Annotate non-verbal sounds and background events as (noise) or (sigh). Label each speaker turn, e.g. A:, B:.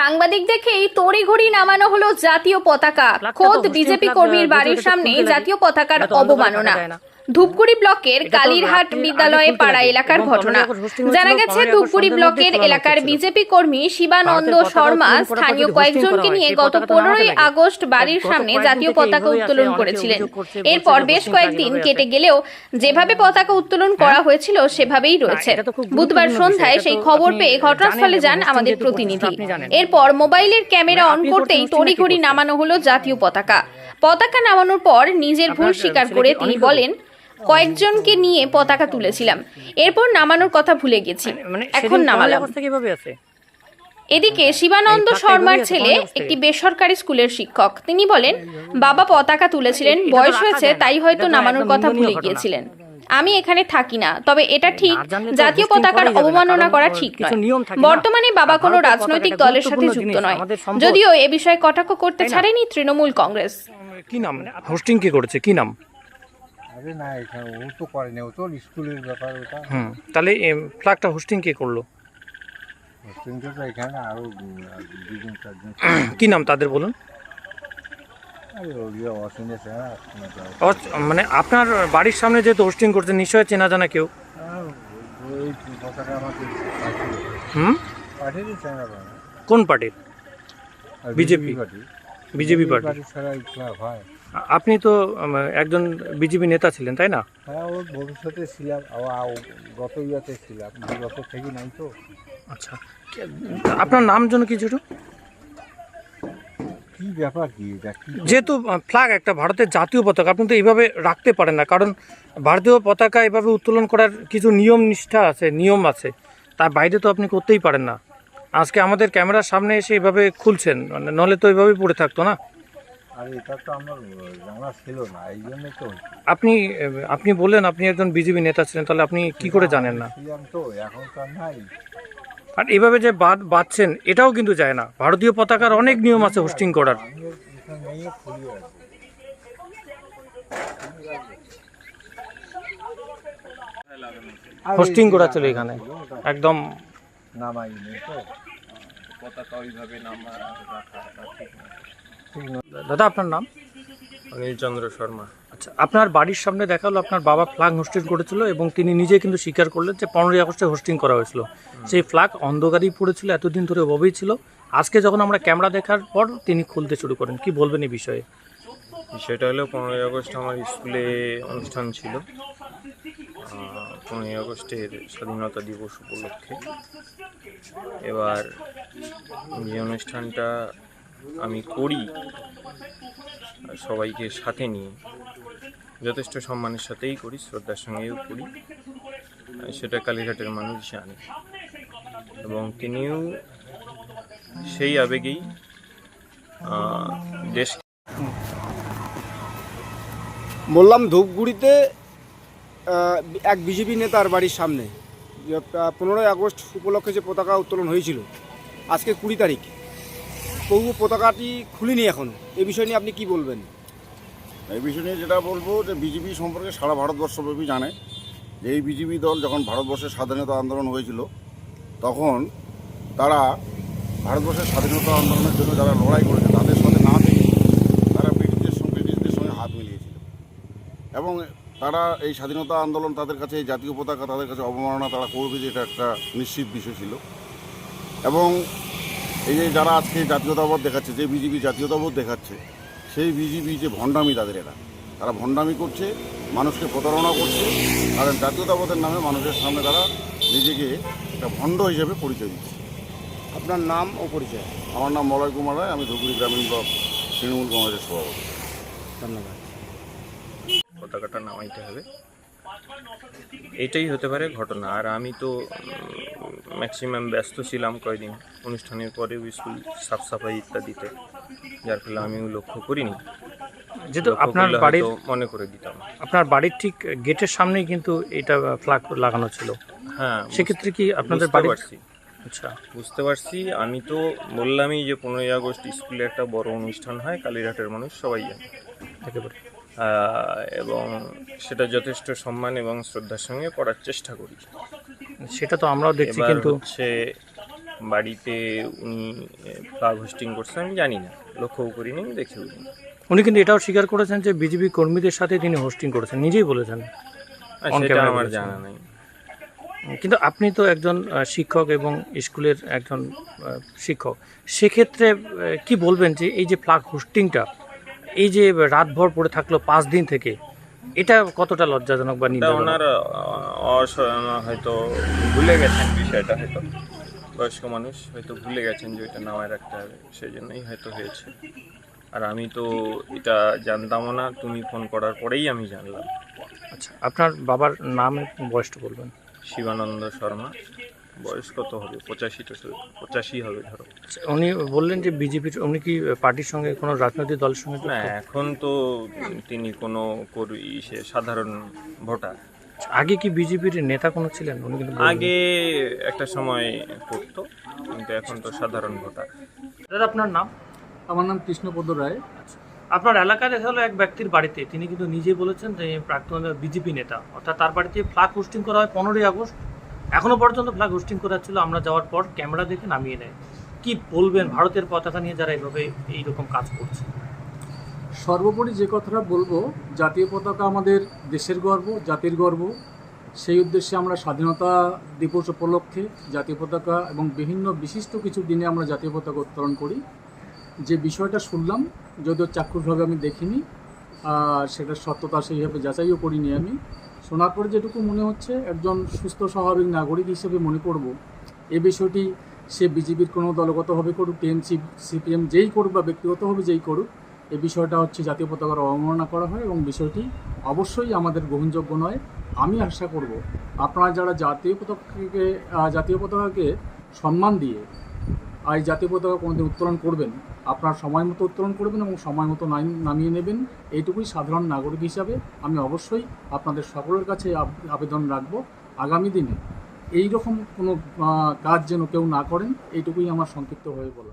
A: সাংবাদিক দেখেই তড়িঘড়ি নামানো হলো জাতীয় পতাকা। খোদ বিজেপি কর্মীর বাড়ির সামনে জাতীয় পতাকার অবমাননা। ধূপগুড়ি ব্লকের কালীরহাট বিদ্যালয়ে পাড়া এলাকার ঘটনা। জানা গেছে ধূপগুড়ি ব্লকের এলাকার বিজেপি কর্মী শিবানন্দ শর্মা স্থানীয় কয়েকজনকে নিয়ে গত পনেরোই আগস্ট বাড়ির সামনে জাতীয় পতাকা উত্তোলন করেছিলেন। এরপর বেশ কয়েকদিন কেটে গেলেও যেভাবে পতাকা উত্তোলন করা হয়েছিল সেভাবেই রয়েছে।
B: তো খুব
A: বুধবার সন্ধ্যায় সেই খবর পেয়ে ঘটনাস্থলে যান আমাদের প্রতিনিধি। এরপর মোবাইলের ক্যামেরা
B: মানে
A: অন করতেই তড়িঘড়ি নামানো হলো জাতীয় পতাকা। পতাকা নামানোর পর নিজের ভুল স্বীকার করে তিনি বলেন কয়েকজনকে নিয়ে পতাকা তুলেছিলাম। এরপর নামানোর কথা ভুলে গেছি।
B: মানে
A: এখন নামালাম।
B: আছে?
A: এদিকে শিবানন্দ শর্মার ছেলে। একটি বেসরকারি স্কুলের শিক্ষক। তিনি বলেন বাবা পতাকা তুলেছিলেন বয়স হয়েছে তাই হয়তো নামানোর কথা ভুলে। গিয়েছিলেন। আমি এখানে থাকি না তবে এটা ঠিক। জাতীয় পতাকার অবমাননা করা ঠিক নয়।
B: নিয়ম থাকে না।
A: বর্তমানে বাবা কোনো রাজনৈতিক দলের সাথে যুক্ত নয়। যদিও এ বিষয়ে কটাক্ষ করতে ছাড়েনি তৃণমূল কংগ্রেস।
C: কি নাম? হোস্টিং কে করেছে? কি নাম?
D: আরে না এখানে ও তো করেনি ও তো স্কুলের ব্যাপার ওটা।
C: হুম তাহলে ফ্ল্যাগটা হোস্টিং কে করল?
D: হোস্টেলটা তো এখানে আরও দুজন চারজন। (clears throat)
C: কি নাম তাদের বলুন? মানে আপনার বাড়ির সামনে যেহেতু হোস্টিং করছে নিশ্চয়ই চেনা জানা কেউ?
D: পাঠিয়ে
C: হুম? কোন? পার্টির?
D: পার্টি।
C: বিজেপি পার্টি আপনি তো একজন বিজেপি নেতা ছিলেন তাই না?
D: হ্যাঁ ও ভবিষ্যতে ছিলাম গত ইয়াতে ছিলাম দু বছর থেকে নাই তো।
C: আচ্ছা আপনার নাম জন্য কিছু
D: কি ব্যাপার কি
C: যেহেতু ফ্ল্যাগ একটা ভারতের জাতীয় পতাকা আপনি তো এইভাবে রাখতে পারেন না কারণ ভারতীয় পতাকা এভাবে উত্তোলন করার কিছু নিয়ম নিষ্ঠা আছে নিয়ম আছে তার বাইরে তো আপনি করতেই পারেন না। আজকে আমাদের ক্যামেরার সামনে এসে এভাবে খুলছেন মানে নলে তো এইভাবেই পড়ে থাকতো না?
D: আর এটা তো আমার জানা ছিল না এই জন্য তো
C: আপনি আপনি বললেন আপনি একজন বিজেপি নেতা ছিলেন তাহলে আপনি কি করে জানেন না?
D: ছিলাম তো এখন তো আর নাই।
C: আর এভাবে যে বাদ বাঁধছেন এটাও কিন্তু যায় না। ভারতীয় পতাকার অনেক নিয়ম আছে হোস্টিং করার। হোস্টিং করা ছিল এখানে। একদম।
D: নামাইনি তো।
C: দাদা আপনার নাম?
E: অনিল চন্দ্র শর্মা।
C: আচ্ছা আপনার বাড়ির সামনে দেখা হলো আপনার বাবা ফ্ল্যাগ হোস্টিং করেছিল এবং তিনি নিজে কিন্তু স্বীকার করলেন যে পনেরোই আগস্টে হোস্টিং করা হয়েছিল। সেই ফ্ল্যাগ অন্ধকারই পড়েছিল এতদিন ধরে ওভাবেই ছিল। আজকে যখন আমরা ক্যামেরা দেখার পর তিনি খুলতে শুরু করেন কি বলবেন এই বিষয়ে?
E: বিষয়টা হলো পনেরোই আগস্ট আমার স্কুলে অনুষ্ঠান ছিল। পনেরোই আগস্টের স্বাধীনতা দিবস উপলক্ষে। এবার যে অনুষ্ঠানটা আমি করি সবাইকে সাথে নিয়ে যথেষ্ট সম্মানের সাথেই করি, শ্রদ্ধার সঙ্গেও করি। সেটা কালীঘাটের মানুষ জানে। এবং তিনিও সেই আবেগেই দেশ
F: বললাম ধূপগুড়িতে এক বিজেপি নেতার বাড়ির সামনে। পনেরোই আগস্ট উপলক্ষে যে পতাকা উত্তোলন হয়েছিল, আজকে কুড়ি তারিখ। তবু পতাকাটি খুলিনি এখনও। এই বিষয় নিয়ে আপনি কি বলবেন?
G: এই বিষয় নিয়ে যেটা বলব যে বিজেপি সম্পর্কে সারা ভারতবর্ষব্যাপী জানে যে এই বিজেপি দল যখন ভারতবর্ষের স্বাধীনতা আন্দোলন হয়েছিল, তখন তারা ভারতবর্ষের স্বাধীনতা আন্দোলনের জন্য যারা লড়াই করেছে, তাদের সঙ্গে না থেকে তারা ব্রিটিশদের সঙ্গে ব্রিটিশদের সঙ্গে হাত মিলিয়েছিল। এবং তারা এই স্বাধীনতা আন্দোলন তাদের কাছে, এই জাতীয় পতাকা তাদের কাছে অবমাননা, তারা করবে যে এটা একটা নিশ্চিত বিষয় ছিল। এবং এই যে যারা আজকে জাতীয়তাবোধ দেখাচ্ছে যে বিজেপি জাতীয়তাবোধ দেখাচ্ছে সেই বিজেপি যে ভণ্ডামি তাদের এরা। তারা ভণ্ডামি করছে মানুষকে প্রতারণা করছে কারণ জাতীয়তাবোধের নামে মানুষের সামনে তারা নিজেকে একটা ভণ্ড হিসেবে পরিচয় দিচ্ছে।
F: আপনার নাম ও পরিচয়?
G: আমার নাম মলয় কুমার রায় আমি ধুবুরি গ্রামীণ ব্লক তৃণমূল কংগ্রেসের সভাপতি।
F: ধন্যবাদ।
E: পতাকাটা নামাইতে হবে। এটাই হতে পারে ঘটনা। আর আমি তো ম্যাক্সিমাম ব্যস্ত ছিলাম কয়দিন। অনুষ্ঠানের পরেও স্কুল সাফ সাফাই ইত্যাদিতে যার ফলে আমিও লক্ষ্য করিনি।
C: যেহেতু আপনার বাড়ির
E: মনে করে দিতাম।
C: আপনার বাড়ির ঠিক গেটের সামনেই কিন্তু এটা ফ্ল্যাগ লাগানো ছিল।
E: হ্যাঁ
C: সেক্ষেত্রে কি আপনাদের
E: পারছি।
C: আচ্ছা।
E: বুঝতে পারছি। আমি তো বললামই যে পনেরোই আগস্ট স্কুলে একটা বড় অনুষ্ঠান হয় কালীঘাটের মানুষ সবাই জানে।
C: একেবারে।
E: এবং সেটা যথেষ্ট সম্মান এবং শ্রদ্ধার সঙ্গে করার চেষ্টা করি।
C: সেটা তো আমরাও দেখছি কিন্তু
E: হচ্ছে বাড়িতে উনি ফ্লাগ হোস্টিং করছে আমি জানি না। লক্ষ্যও করিনি দেখেও নি
C: উনি কিন্তু এটাও স্বীকার করেছেন যে বিজেপি কর্মীদের সাথে তিনি হোস্টিং করেছেন নিজেই বলেছেন।
E: সেটা আমার জানা নাই।
C: কিন্তু আপনি তো একজন শিক্ষক এবং স্কুলের একজন শিক্ষক। সেক্ষেত্রে কি বলবেন যে এই যে ফ্লাগ হোস্টিংটা এই যে রাতভর পড়ে থাকল পাঁচ দিন থেকে এটা কতটা লজ্জাজনক বা নিন্দাজনক
E: ওনার অস- হয়তো ভুলে গেছেন বিষয়টা হয়তো। বয়স্ক মানুষ হয়তো ভুলে গেছেন যে এটা নামায় রাখতে হবে সেই জন্যই হয়তো হয়েছে। আর আমি তো এটা জানতামও না তুমি ফোন করার পরেই আমি জানলাম।
C: আচ্ছা আপনার বাবার নাম এবং বয়সটা বলবেন।
E: শিবানন্দ শর্মা। বয়স কত হবে? পঁচাশি তো পঁচাশি হবে ধরো।
C: আচ্ছা, উনি বললেন যে বিজেপির উনি কি পার্টির সঙ্গে কোনো রাজনৈতিক দলের সঙ্গে
E: না এখন তো তিনি কোনো কর্মী সে সাধারণ ভোটার।
C: আগে কি বিজেপির নেতা কোনো ছিলেন? উনি কিন্তু
E: আগে একটা সময় করতো কিন্তু এখন তো সাধারণ ভোটার।
C: দাদা আপনার নাম?
B: আমার নাম কৃষ্ণপদ রায়।
C: আপনার এলাকায় দেখা হলো এক ব্যক্তির বাড়িতে। তিনি কিন্তু নিজেই বলেছেন যে প্রাক্তন বিজেপি নেতা। অর্থাৎ তার বাড়িতে ফ্ল্যাগ হোস্টিং করা হয় পনেরোই আগস্ট। এখনও পর্যন্ত ফ্ল্যাগ হোস্টিং করা ছিল, আমরা যাওয়ার পর ক্যামেরা দেখে নামিয়ে নেয়। কি বলবেন ভারতের পতাকা নিয়ে যারা এইভাবে এইরকম কাজ করছে?
B: সর্বোপরি যে কথাটা বলব, জাতীয় পতাকা আমাদের দেশের গর্ব, জাতির গর্ব। সেই উদ্দেশ্যে আমরা স্বাধীনতা দিবস উপলক্ষে জাতীয় পতাকা এবং বিভিন্ন বিশিষ্ট কিছু দিনে আমরা জাতীয় পতাকা উত্তোলন করি। যে বিষয়টা শুনলাম, যদিও চাক্ষুষভাবে আমি দেখিনি, আর সেটার সত্যতা সেইভাবে যাচাইও করিনি আমি। শোনার পরে যেটুকু মনে হচ্ছে, একজন সুস্থ স্বাভাবিক নাগরিক হিসেবে মনে করব, এ বিষয়টি সে বিজেপির কোনো দলগতভাবে করুক, টিএমসি, সিপিএম যেই করুক বা ব্যক্তিগতভাবে যেই করুক, এ বিষয়টা হচ্ছে জাতীয় পতাকার অবমাননা করা হয় এবং বিষয়টি অবশ্যই আমাদের গ্রহণযোগ্য নয়। আমি আশা করব, আপনারা যারা জাতীয় পতাকাকে জাতীয় পতাকাকে সম্মান দিয়ে আর এই জাতীয় পতাকা কোনোদিন উত্তোলন করবেন। আপনার সময় মতো উত্তোলন করবেন এবং সময় মতো নামিয়ে নেবেন। এইটুকুই সাধারণ নাগরিক হিসাবে আমি অবশ্যই আপনাদের সকলের কাছে আবেদন রাখব। আগামী দিনে এই রকম কোনো কাজ যেন কেউ না করেন, এইটুকুই আমার সংক্ষিপ্ত হয়ে বলা